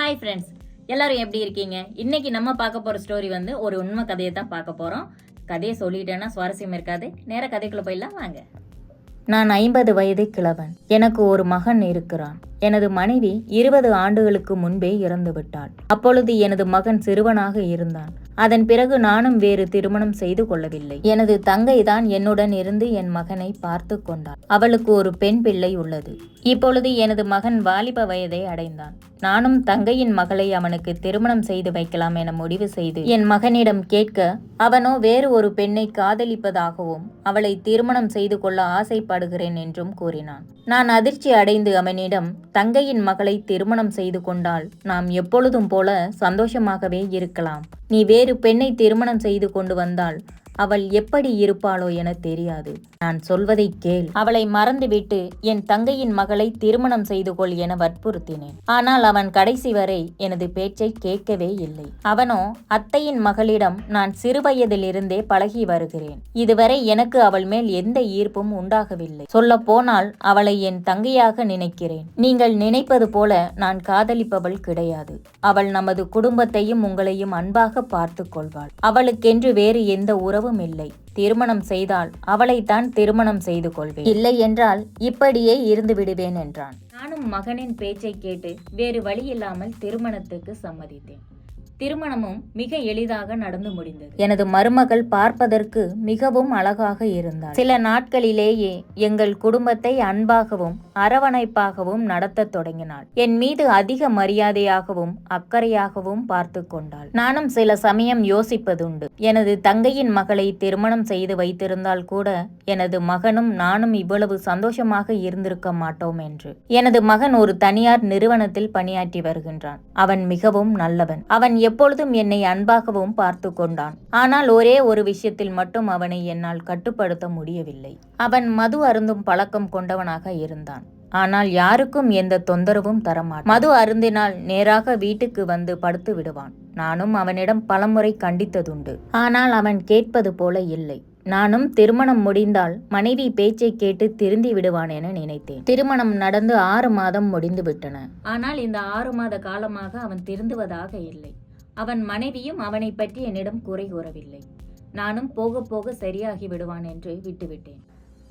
Hi friends எல்லாரும் எப்படி இருக்கீங்க? இன்னைக்கு நம்ம பார்க்க போகிற ஸ்டோரி வந்து ஒரு உண்மை கதையை தான் பார்க்க போகிறோம் கதையை சொல்லிட்டேன்னா சுவாரஸ்யம் இருக்காது. நேர கதைக்குள்ளே போயிடலாம் வாங்க. நான் ஐம்பது வயது கிழவன். எனக்கு ஒரு மகன் இருக்கிறான். எனது மனைவி இருபது ஆண்டுகளுக்கு முன்பே இறந்து விட்டாள் அப்பொழுது எனது மகன் சிறுவனாக இருந்தான். அதன் பிறகு நானும் வேறு திருமணம் செய்து கொள்ளவில்லை. எனது தங்கை தான் என்னுடன் இருந்து என் மகனை பார்த்து கொண்டாள். அவளுக்கு ஒரு பெண் பிள்ளை உள்ளது. இப்பொழுது எனது மகன் வாலிப வயதை அடைந்தான். நானும் தங்கையின் மகளை அவனுக்கு திருமணம் செய்து வைக்கலாம் என முடிவு செய்து என் மகனிடம் கேட்க அவனோ வேறு ஒரு பெண்ணை காதலிப்பதாகவும் அவளை திருமணம் செய்து கொள்ள ஆசைப்படுகிறேன் என்றும் கூறினான். நான் அதிர்ச்சி அடைந்து அவனிடம் தங்கையின் மகளை திருமணம் செய்து கொண்டால் நாம் எப்பொழுதும் போல சந்தோஷமாகவே இருக்கலாம். நீ வேறு பெண்ணை திருமணம் செய்து கொண்டு வந்தால் அவள் எப்படி இருப்பாளோ என தெரியாது. நான் சொல்வதை கேள். அவளை மறந்துவிட்டு என் தங்கையின் மகளை திருமணம் செய்து கொள் என வற்புறுத்தினேன். ஆனால் அவன் கடைசி வரை எனது பேச்சை கேட்கவே இல்லை. அவனோ அத்தையின் மகளிடம் நான் சிறுவயதிலிருந்தே பழகி வருகிறேன். இதுவரை எனக்கு அவள் மேல் எந்த ஈர்ப்பும் உண்டாகவில்லை. சொல்ல போனால் அவளை என் தங்கையாக நினைக்கிறேன். நீங்கள் நினைப்பது போல நான் காதலிப்பவள் கிடையாது. அவள் நமது குடும்பத்தையும் உங்களையும் அன்பாக பார்த்து கொள்வாள். அவளுக்கென்று வேறு எந்த உறவும் இல்லை திருமணம் செய்தால் அவளைத்தான் திருமணம் செய்து கொள்வேன். இல்லை என்றால் இப்படியே இருந்து விடுவேன் என்றான். நானும் மகனின் பேச்சை கேட்டு வேறு வழி இல்லாமல் திருமணத்துக்கு சம்மதித்தேன். திருமணமும் மிக எளிதாக நடந்து முடிந்தது. எனது மருமகள் பார்ப்பதற்கு மிகவும் அழகாக இருந்தார் சில நாட்களிலேயே எங்கள் குடும்பத்தை அன்பாகவும் அரவணைப்பாகவும் நடத்தத் தொடங்கினாள். என் மீது அதிக மரியாதையாகவும் அக்கறையாகவும் பார்த்து கொண்டாள். நானும் சில சமயம் யோசிப்பதுண்டு. எனது தங்கையின் மகளை திருமணம் செய்து வைத்திருந்தால் கூட எனது மகனும் நானும் இவ்வளவு சந்தோஷமாக இருந்திருக்க மாட்டோம் என்று. எனது மகன் ஒரு தனியார் நிறுவனத்தில் பணியாற்றி வருகின்றான். அவன் மிகவும் நல்லவன். அவன் எப்பொழுதும் என்னை அன்பாகவும் பார்த்து கொண்டான். ஆனால் ஒரே ஒரு விஷயத்தில் மட்டும் அவனை என்னால் கட்டுப்படுத்த முடியவில்லை. அவன் மது அருந்தும் பழக்கம் கொண்டவனாக இருந்தான். ஆனால் யாருக்கும் எந்த தொந்தரவும் தரமாட்டான். மது அருந்தினால் நேராக வீட்டுக்கு வந்து படுத்து விடுவான். நானும் அவனிடம் பலமுறை கண்டித்ததுண்டு. ஆனால் அவன் கேட்பது போல இல்லை. நானும் திருமணம் முடிந்தால் மனைவி பேச்சை கேட்டு திருந்தி விடுவான் என நினைத்தேன். திருமணம் நடந்து ஆறு மாதம் முடிந்து விட்டன ஆனால் இந்த ஆறு மாத காலமாக அவன் திருந்துவதாக இல்லை. அவன் மனைவியும் அவனை பற்றி என்னிடம் குறை கூறவில்லை. நானும் போக போக சரியாகி விடுவான் என்று விட்டுவிட்டேன்.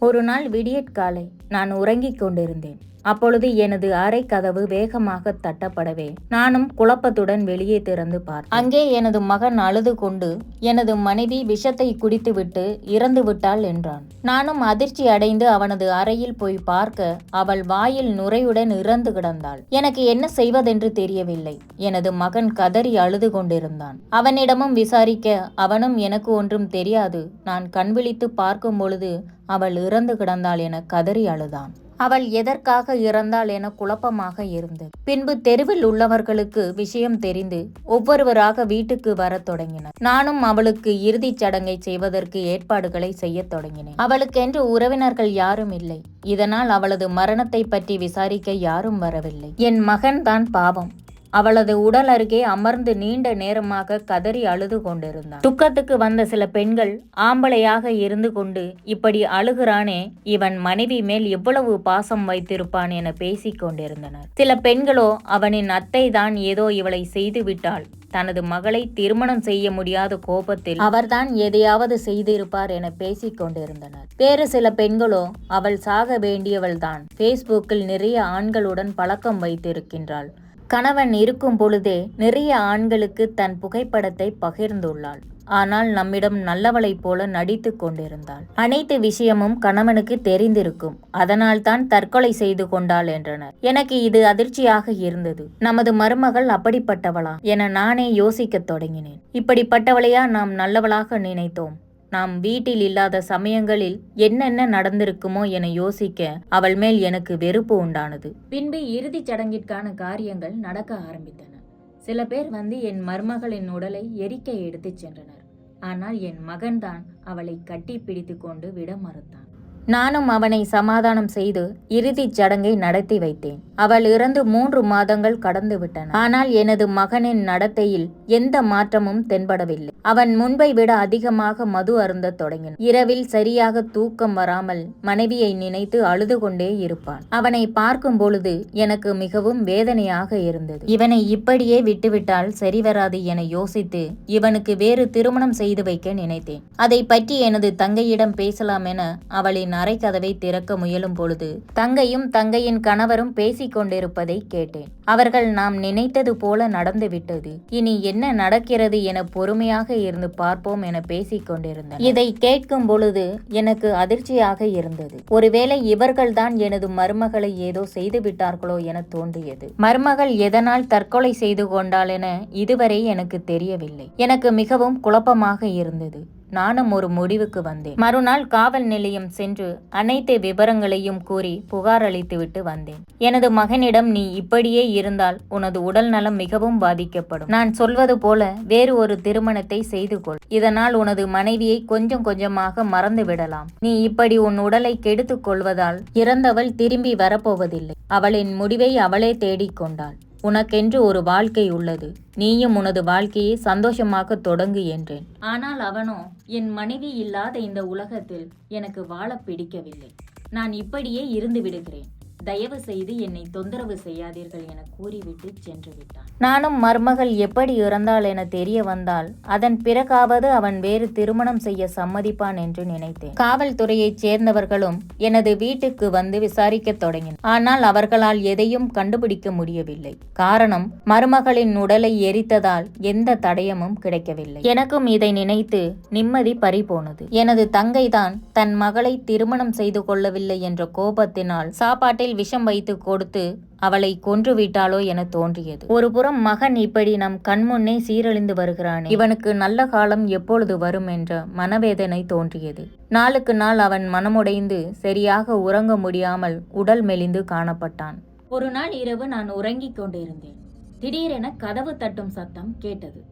ஒரு நாள் விடியற்காலை நான் உறங்கிக் கொண்டிருந்தேன். அப்பொழுது எனது அறை கதவு வேகமாக தட்டப்படவே. நானும் குழப்பத்துடன் வெளியே திறந்து பார் அங்கே எனது மகன் அழுது கொண்டு எனது மனைவி விஷத்தை குடித்துவிட்டு இறந்து விட்டாள் என்றான். நானும் அதிர்ச்சி அடைந்து அவனது அறையில் போய் பார்க்க அவள் வாயில் நுரையுடன் இறந்து கிடந்தாள். எனக்கு என்ன செய்வதென்று தெரியவில்லை எனது மகன் கதறி அழுது கொண்டிருந்தான். அவனிடமும் விசாரிக்க அவனும் எனக்கு ஒன்றும் தெரியாது. நான் கண்விழித்து பார்க்கும் பொழுது அவள் இறந்து கிடந்தாள் என கதறி அழுதான். அவள் எதற்காக இறந்தாள் என குழப்பமாக இருந்தது. பின்பு தெருவில் உள்ளவர்களுக்கு விஷயம் தெரிந்து ஒவ்வொருவராக வீட்டுக்கு வரத் தொடங்கினர். நானும் அவளுக்கு இறுதிச் சடங்கை செய்வதற்கு ஏற்பாடுகளை செய்யத் தொடங்கினேன். அவளுக்கென்று உறவினர்கள் யாரும் இல்லை. இதனால் அவளது மரணத்தை பற்றி விசாரிக்க யாரும் வரவில்லை. என் மகன் தான் பாவம். அவளது உடல் அருகே அமர்ந்து நீண்ட நேரமாக கதறி அழுது கொண்டிருந்தான். துக்கத்துக்கு வந்த சில பெண்கள் ஆம்பளையாக இருந்து கொண்டு இப்படி அழுகிறானே இவன் மனைவி மேல் எவ்வளவு பாசம் வைத்திருப்பான் என பேசிக் கொண்டிருந்தனர். சில பெண்களோ அவனின் அத்தை தான் ஏதோ இவளை செய்து விட்டாள். தனது மகளை திருமணம் செய்ய முடியாத கோபத்தில் அவர்தான் எதையாவது செய்திருப்பார் என பேசிக் கொண்டிருந்தனர். வேறு சில பெண்களோ அவள் சாக வேண்டியவள்தான். ஃபேஸ்புக்கில் நிறைய ஆண்களுடன் பழக்கம் வைத்திருக்கின்றாள். கணவன் இருக்கும் பொழுதே நிறைய ஆண்களுக்கு தன் புகைப்படத்தை பகிர்ந்துள்ளாள். ஆனால் நம்மிடம் நல்லவளைப் போல நடித்து கொண்டிருந்தாள். அனைத்து விஷயமும் கணவனுக்கு தெரிந்திருக்கும். அதனால் தான் தற்கொலை செய்து கொண்டாள் என்றனர். எனக்கு இது அதிர்ச்சியாக இருந்தது. நமது மருமகள் அப்படிப்பட்டவளா என நானே யோசிக்கத் தொடங்கினேன். இப்படிப்பட்டவளையா நாம் நல்லவளாக நினைத்தோம். நாம் வீட்டில் இல்லாத சமயங்களில் என்னென்ன நடந்திருக்குமோ என யோசிக்க அவள் மேல் எனக்கு வெறுப்பு உண்டானது. பின்பு இறுதிச் சடங்கிற்கான காரியங்கள் நடக்க ஆரம்பித்தன. சில பேர் வந்து என் மருமகளின் உடலை எரிக்க எடுத்துச் சென்றனர். ஆனால் என் மகன்தான் அவளை கட்டி பிடித்து கொண்டு விட மறுத்தான். நானும் அவனை சமாதானம் செய்து இறுதிச் சடங்கை நடத்தி வைத்தேன். அவள் இறந்து மூன்று மாதங்கள் கடந்துவிட்டன ஆனால் எனது மகனின் நடத்தையில் எந்த மாற்றமும் தென்படவில்லை. அவன் முன்பை விட அதிகமாக மது அருந்தத் தொடங்கின இரவில் சரியாக தூக்கம் வராமல் மனைவியை நினைத்து அழுது கொண்டே இருப்பான். அவனை பார்க்கும் பொழுது எனக்கு மிகவும் வேதனையாக இருந்தது. இவனை இப்படியே விட்டுவிட்டால் சரிவராது என யோசித்து இவனுக்கு வேறு திருமணம் செய்து வைக்க நினைத்தேன். அதை பற்றி எனது தங்கையிடம் பேசலாம் என அவளின் அறைக்கதவை திறக்க முயலும் பொழுது தங்கையும் தங்கையின் கணவரும் பேசிக் கொண்டிருப்பதை கேட்டேன். அவர்கள் நாம் நினைத்தது போல நடந்துவிட்டது இனி என்ன நடக்கிறது என பொறுமையாக இருந்து பார்ப்போம் என பேசிக் கொண்டிருந்தேன் இதை கேட்கும் பொழுது எனக்கு அதிர்ச்சியாக இருந்தது. ஒருவேளை இவர்கள்தான் எனது மருமகளை ஏதோ செய்து விட்டார்களோ என தோன்றியது. மருமகள் எதனால் தற்கொலை செய்து கொண்டாள் என இதுவரை எனக்கு தெரியவில்லை. எனக்கு மிகவும் குழப்பமாக இருந்தது. நானும் ஒரு முடிவுக்கு வந்தேன். மறுநாள் காவல் நிலையம் சென்று அனைத்து விவரங்களையும் கூறி புகார் அளித்துவிட்டு வந்தேன். எனது மகனிடம் நீ இப்படியே இருந்தால் உனது உடல் நலம் மிகவும் பாதிக்கப்படும். நான் சொல்வது போல வேறு ஒரு திருமணத்தை செய்து கொள். இதனால் உனது மனைவியை கொஞ்சம் கொஞ்சமாக மறந்து விடலாம். நீ இப்படி உன் உடலை கெடுத்துக் கொள்வதால் இறந்தவள் திரும்பி வரப்போவதில்லை. அவளின் முடிவை அவளே தேடிக்கொண்டாள் உனக்கென்று ஒரு வாழ்க்கை உள்ளது. நீயும் உனது வாழ்க்கையை சந்தோஷமாக தொடங்கு என்றேன். ஆனால் அவனோ என் மனைவி இல்லாத இந்த உலகத்தில் எனக்கு வாழ பிடிக்கவில்லை. நான் இப்படியே இருந்து விடுகிறேன். தயவு செய்து என்னை தொந்தரவு செய்யாதீர்கள் என கூறிவிட்டு சென்று விட்டான். நானும் மருமகள் எப்படி இறந்தாள் என தெரிய வந்தால் அதன் பிறகாவது அவன் வேறு திருமணம் செய்ய சம்மதிப்பான் என்று நினைத்தேன். காவல்துறையைச் சேர்ந்தவர்களும் எனது வீட்டுக்கு வந்து விசாரிக்கத் தொடங்கினர். ஆனால் அவர்களால் எதையும் கண்டுபிடிக்க முடியவில்லை. காரணம் மருமகளின் உடலை எரித்ததால் எந்த தடயமும் கிடைக்கவில்லை. எனக்கும் இதை நினைத்து நிம்மதி பறிபோனது. எனது தங்கைதான் தன் மகளை திருமணம் செய்து கொள்ளவில்லை என்ற கோபத்தினால் சாப்பாட்டில் விஷம் வைத்து கொடுத்து அவளை கொன்று விட்டாளோ என தோன்றியது. ஒருபுறம் மகன் இப்படி நம் கண்முன்னே சீரழிந்து வருகிறானே. இவனுக்கு நல்ல காலம் எப்பொழுது வரும் என்ற மனவேதனை தோன்றியது. நாளுக்கு நாள் அவன் மனமுடைந்து சரியாக உறங்க முடியாமல் உடல் மெலிந்து காணப்பட்டான். ஒரு நாள் இரவு நான் உறங்கிக் கொண்டிருந்தேன். திடீரென கதவு தட்டும் சத்தம் கேட்டது.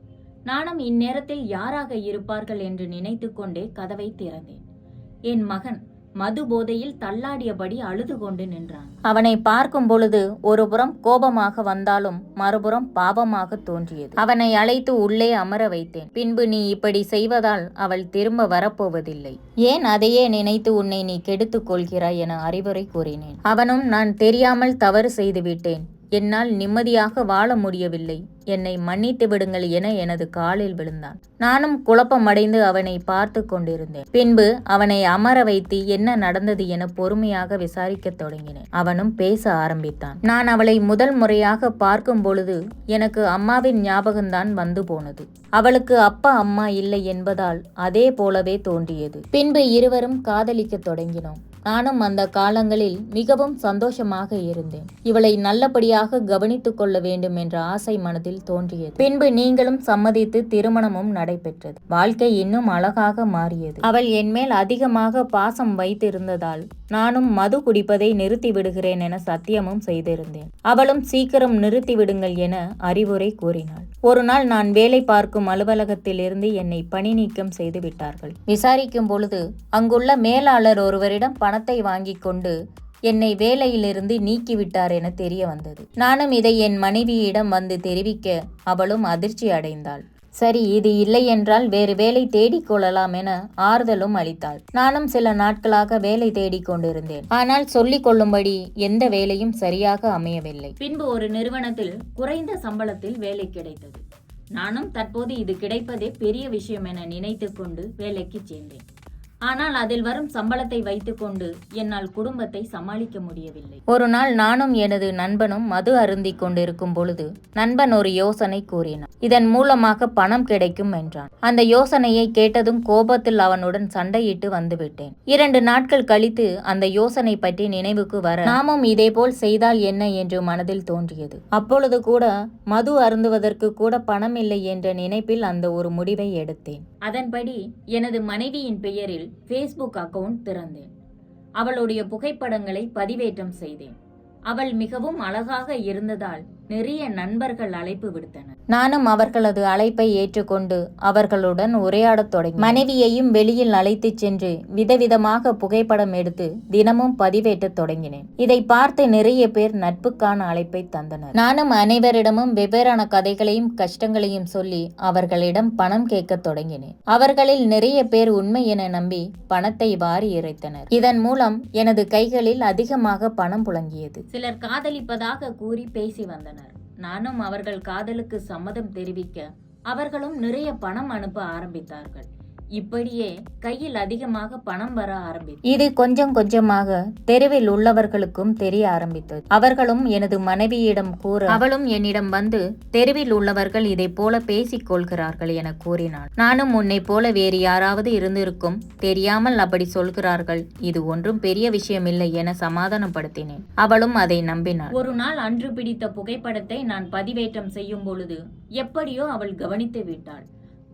நானும் இந்நேரத்தில் யாராக இருப்பார்கள் என்று நினைத்து கொண்டே கதவை திறந்தேன். என் மகன் மது போதையில் தள்ளாடியபடி அழுது கொண்டு நின்றான். அவனை பார்க்கும் பொழுது ஒருபுறம் கோபமாக வந்தாலும் மறுபுறம் பாவமாக தோன்றியது. அவனை அழைத்து உள்ளே அமர வைத்தேன். பின்பு நீ இப்படி செய்வதால் அவள் திரும்ப வரப்போவதில்லை. ஏன் அதையே நினைத்து உன்னை நீ கெடுத்துக் கொள்கிறாய் என அறிவுரை கூறினேன். அவனும் நான் தெரியாமல் தவறு செய்துவிட்டேன் என்னால் நிம்மதியாக வாழ முடியவில்லை. என்னை மன்னித்து விடுங்கள் என எனது காலில் விழுந்தான். நானும் குழப்பமடைந்து அவனை பார்த்து கொண்டிருந்தேன். பின்பு அவனை அமர வைத்து என்ன நடந்தது என பொறுமையாக விசாரிக்கத் தொடங்கினேன். அவனும் பேச ஆரம்பித்தான். நான் அவளை முதல் முறையாக பார்க்கும் பொழுது எனக்கு அம்மாவின் ஞாபகம்தான் வந்து போனது. அவளுக்கு அப்பா அம்மா இல்லை என்பதால் அதே போலவே தோன்றியது. பின்பு இருவரும் காதலிக்கத் தொடங்கினோம். நானும் அந்த காலங்களில் மிகவும் சந்தோஷமாக இருந்தேன். இவளை நல்லபடியாக கவனித்துக் கொள்ள வேண்டும் என்ற ஆசை மனதில் தோன்றியது. பின்பு நீங்களும் சம்மதித்து திருமணமும் நடைபெற்றது. வாழ்க்கை இன்னும் அழகாக மாறியது. அவள் என்மேல் அதிகமாக பாசம் வைத்திருந்ததால் நானும் மது குடிப்பதை நிறுத்தி விடுகிறேன் என சத்தியமும் செய்திருந்தேன். அவளும் சீக்கிரம் நிறுத்தி விடுங்கள் என அறிவுரை கூறினாள். ஒரு நாள் நான் வேலை பார்க்கும் அலுவலகத்தில் இருந்து என்னை பணி நீக்கம் செய்து விட்டார்கள். விசாரிக்கும் பொழுது அங்குள்ள மேலாளர் ஒருவரிடம் பணத்தை வாங்கிக் கொண்டு என்னை வேலையிலிருந்து நீக்கிவிட்டார் என தெரிய வந்தது. நானும் இதை என் மனைவியிடம் வந்து தெரிவிக்க அவளும் அதிர்ச்சி அடைந்தாள். சரி இது இல்லை என்றால் வேறு வேலை தேடிக் கொள்ளலாம் என ஆறுதலும் அளித்தாள். நானும் சில நாட்களாக வேலை தேடிக் கொண்டிருந்தேன். ஆனால் சொல்லிக் கொள்ளும்படி எந்த வேலையும் சரியாக அமையவில்லை. பின்பு ஒரு நிறுவனத்தில் குறைந்த சம்பளத்தில் வேலை கிடைத்தது. நானும் தற்போது இது கிடைப்பதே பெரிய விஷயம் என நினைத்து கொண்டு வேலைக்கு சேர்ந்தேன். ஆனால் அதில் வரும் சம்பளத்தை வைத்துக்கொண்டு என்னால் குடும்பத்தை சமாளிக்க முடியவில்லை. ஒரு நாள் நானும் எனது நண்பனும் மது அருந்தி கொண்டிருக்கும் பொழுது நண்பன் ஒரு யோசனை கூறினான். இதன் மூலமாக பணம் கிடைக்கும் என்றான். அந்த யோசனையை கேட்டதும் கோபத்தில் அவனுடன் சண்டையிட்டு வந்துவிட்டேன். இரண்டு நாட்கள் கழித்து அந்த யோசனை பற்றி நினைவுக்கு வர நாமும் இதேபோல் செய்தால் என்ன என்று மனதில் தோன்றியது. அப்பொழுது கூட மது அருந்துவதற்கு கூட பணம் இல்லை என்ற நினைப்பில் அந்த ஒரு முடிவை எடுத்தேன். அதன்படி எனது மனைவியின் பெயரில் ஃபேஸ்புக் அக்கவுண்ட் திறந்தேன். அவளுடைய புகைப்படங்களை பதிவேற்றம் செய்தேன். அவள் மிகவும் அழகாக இருந்ததால் நிறைய நண்பர்கள் அழைப்பு விடுத்தனர். நானும் அவர்களது அழைப்பை ஏற்றுக்கொண்டு அவர்களுடன் உரையாடத் தொடங்கி மனைவியையும் வெளியில் அழைத்துச் சென்று விதவிதமாக புகைப்படம் எடுத்து தினமும் பதிவேற்றத் தொடங்கினேன். இதை பார்த்து நிறைய பேர் நட்புக்கான அழைப்பை தந்தனர். நானும் அனைவரிடமும் வெவ்வேறான கதைகளையும் கஷ்டங்களையும் சொல்லி அவர்களிடம் பணம் கேட்கத் தொடங்கினேன். அவர்களில் நிறைய பேர் உண்மை என நம்பி பணத்தை வாரி இறைத்தனர். இதன் மூலம் எனது கைகளில் அதிகமாக பணம் புழங்கியது. சிலர் காதலிப்பதாக கூறி பேசி வந்தனர். நானும் அவர்கள் காதலுக்கு சம்மதம் தெரிவிக்க அவர்களும் நிறைய பணம் அனுப்ப ஆரம்பித்தார்கள். இப்படியே கையில் அதிகமாக பணம் வர ஆரம்பித்தது. இது கொஞ்சம் கொஞ்சமாக தெருவில் உள்ளவர்களுக்கும் தெரிய ஆரம்பித்தது. அவர்களும் எனது மனைவியிடம் கூற அவளும் என்னிடம் வந்து தெருவில் உள்ளவர்கள் இதை போல பேசிக் கொள்கிறார்கள் என கூறினாள். நானும் உன்னை போல வேறு யாராவது இருந்திருக்கும் தெரியாமல் அப்படி சொல்கிறார்கள். இது ஒன்றும் பெரிய விஷயமில்லை என சமாதானப்படுத்தினேன். அவளும் அதை நம்பினாள். ஒரு நாள் அன்று பிடித்த புகைப்படத்தை நான் பதிவேற்றம் செய்யும் பொழுது எப்படியோ அவள் கவனித்து விட்டாள்.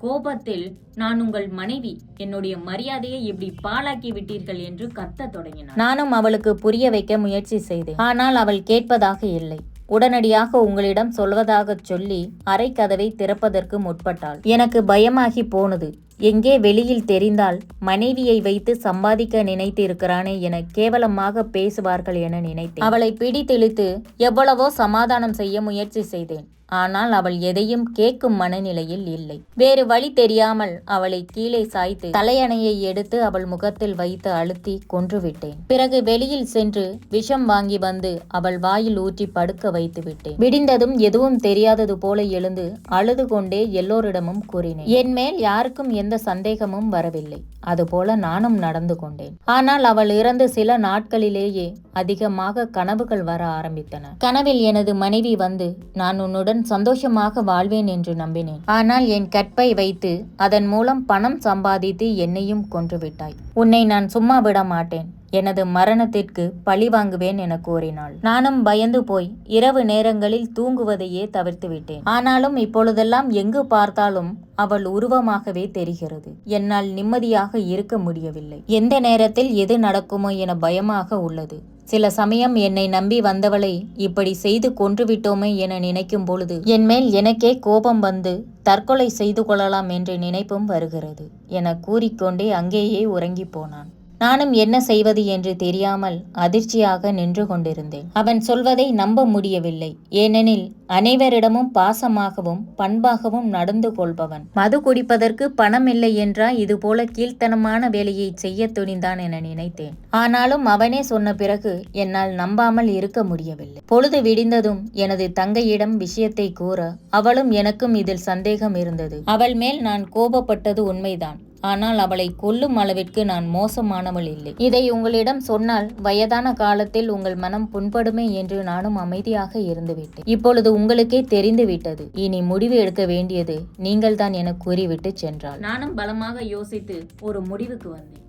கோபத்தில் நான் உங்கள் மனைவி. என்னுடைய மரியாதையை இப்படி பாழாக்கி விட்டீர்கள்? என்று கத்தத் தொடங்கினார். நானும் அவளுக்கு புரிய வைக்க முயற்சி செய்தேன். ஆனால் அவள் கேட்பதாக இல்லை. உடனடியாக உங்களிடம் சொல்வதாகச் சொல்லி அரை கதவை திறப்பதற்கு முற்பட்டாள். எனக்கு பயமாகி போனது. எங்கே வெளியில் தெரிந்தால் மனைவியை வைத்து சம்பாதிக்க நினைத்து இருக்கிறானே என கேவலமாக பேசுவார்கள் என நினைத்தேன். அவளை பிடித்தெழுத்து எவ்வளவோ சமாதானம் செய்ய முயற்சி செய்தேன். ஆனால் அவள் எதையும் கேட்கும் மனநிலையில் இல்லை. வேறு வழி தெரியாமல் அவளை கீழே சாய்த்து தலையணையை எடுத்து அவள் முகத்தில் வைத்து அழுத்தி கொன்றுவிட்டேன் பிறகு வெளியில் சென்று விஷம் வாங்கி வந்து அவள் வாயில் ஊற்றி படுக்க வைத்து விட்டேன். விடிந்ததும் எதுவும் தெரியாதது போல எழுந்து அழுது கொண்டே எல்லோரிடமும் கூறினேன். என் மேல் யாருக்கும் எந்த சந்தேகமும் வரவில்லை. அதுபோல நானும் நடந்து கொண்டேன். ஆனால் அவள் இறந்து சில நாட்களிலேயே அதிகமாக கனவுகள் வர ஆரம்பித்தன. கனவில் எனது மனைவி வந்து நான் உன்னுடன் சந்தோஷமாக வாழ்வேன் என்று நம்பினேன். ஆனால் என் கற்பை வைத்து அதன் மூலம் பணம் சம்பாதித்து என்னையும் கொன்றுவிட்டாய் உன்னை நான் சும்மா விட மாட்டேன். எனது மரணத்திற்கு பழி வாங்குவேன் என கூறினாள். நானும் பயந்து போய் இரவு நேரங்களில் தூங்குவதையே தவிர்த்து விட்டேன். ஆனாலும் இப்பொழுதெல்லாம் எங்கு பார்த்தாலும் அவள் உருவமாகவே தெரிகிறது. என்னால் நிம்மதியாக இருக்க முடியவில்லை. எந்த நேரத்தில் எது நடக்குமோ என பயமாக உள்ளது. சில சமயம் என்னை நம்பி வந்தவளை இப்படி செய்து கொன்றுவிட்டோமே என நினைக்கும் பொழுது என் மேல் எனக்கே கோபம் வந்து தற்கொலை செய்து கொள்ளலாம் என்ற நினைப்பும் வருகிறது என கூறிக்கொண்டே அங்கேயே உறங்கி போனான். நானும் என்ன செய்வது என்று தெரியாமல் அதிர்ச்சியாக நின்று கொண்டிருந்தேன். அவன் சொல்வதை நம்ப முடியவில்லை. ஏனெனில் அனைவரிடமும் பாசமாகவும் பண்பாகவும் நடந்து கொள்பவன். மது குடிப்பதற்கு பணம் இல்லை என்றா இதுபோல கீழ்த்தனமான வேலையை செய்ய துணிந்தான் என நினைத்தேன். ஆனாலும் அவனே சொன்ன பிறகு என்னால் நம்பாமல் இருக்க முடியவில்லை. பொழுது விடிந்ததும் எனது தங்கையிடம் விஷயத்தை கூற அவளும் எனக்கும் இதில் சந்தேகம் இருந்தது. அவள் மேல் நான் கோபப்பட்டது உண்மைதான். ஆனால் அவளை கொல்லும் அளவிற்கு நான் மோசமானவள் இல்லை. இதை உங்களிடம் சொன்னால் வயதான காலத்தில் உங்கள் மனம் புண்படுமே என்று நானும் அமைதியாக இருந்துவிட்டேன். இப்பொழுது உங்களுக்கே தெரிந்து விட்டது இனி முடிவு எடுக்க வேண்டியது நீங்கள்தான் என கூறிவிட்டு சென்றாள். நானும் பலமாக யோசித்து ஒரு முடிவுக்கு வந்தேன்.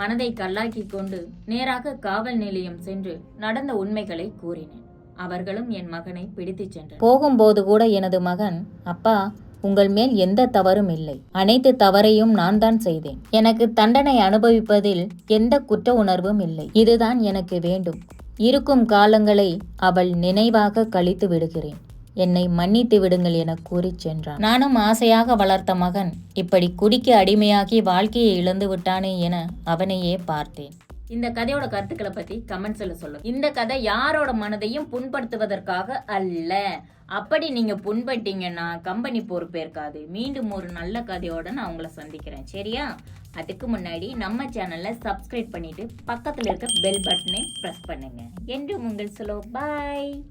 மனதை கல்லாக்கி கொண்டு நேராக காவல் நிலையம் சென்று நடந்த உண்மைகளை கூறினேன். அவர்களும் என் மகனை பிடித்துச் சென்றனர். போகும்போது கூட எனது மகன் அப்பா உங்கள் மேல் எந்த தவறும் இல்லை. அனைத்து தவறையும் நான் தான் செய்தேன். எனக்கு தண்டனை அனுபவிப்பதில் எந்த குற்ற உணர்வும் இல்லை. இதுதான் எனக்கு வேண்டும். இருக்கும் காலங்களை அவள் நினைவாக கழித்து விடுகிறேன். என்னை மன்னித்து விடுங்கள் என கூறிச் சென்றான். நானும் ஆசையாக வளர்த்த மகன் இப்படி குடிக்க அடிமையாகி வாழ்க்கையை இழந்து விட்டானே என அவனையே பார்த்தேன். இந்த கதையோட கருத்துக்களை பத்தி கமெண்ட்ஸ்ல சொல்லுங்க. இந்த கதை யாரோட மனதையும் புண்படுத்துவதற்காக அல்ல. அப்படி நீங்க புண்பட்டீங்கன்னா கம்பெனி பொறுப்பேற்காது. மீண்டும் ஒரு நல்ல கதையோட நான் உங்களை சந்திக்கிறேன். சரியா? அதுக்கு முன்னாடி நம்ம சேனலை சப்ஸ்கிரைப் பண்ணிட்டு பக்கத்துல இருக்க பெல் பட்டனை பிரஸ் பண்ணுங்க. என்றும் உங்கள் சொல்லோ பாய்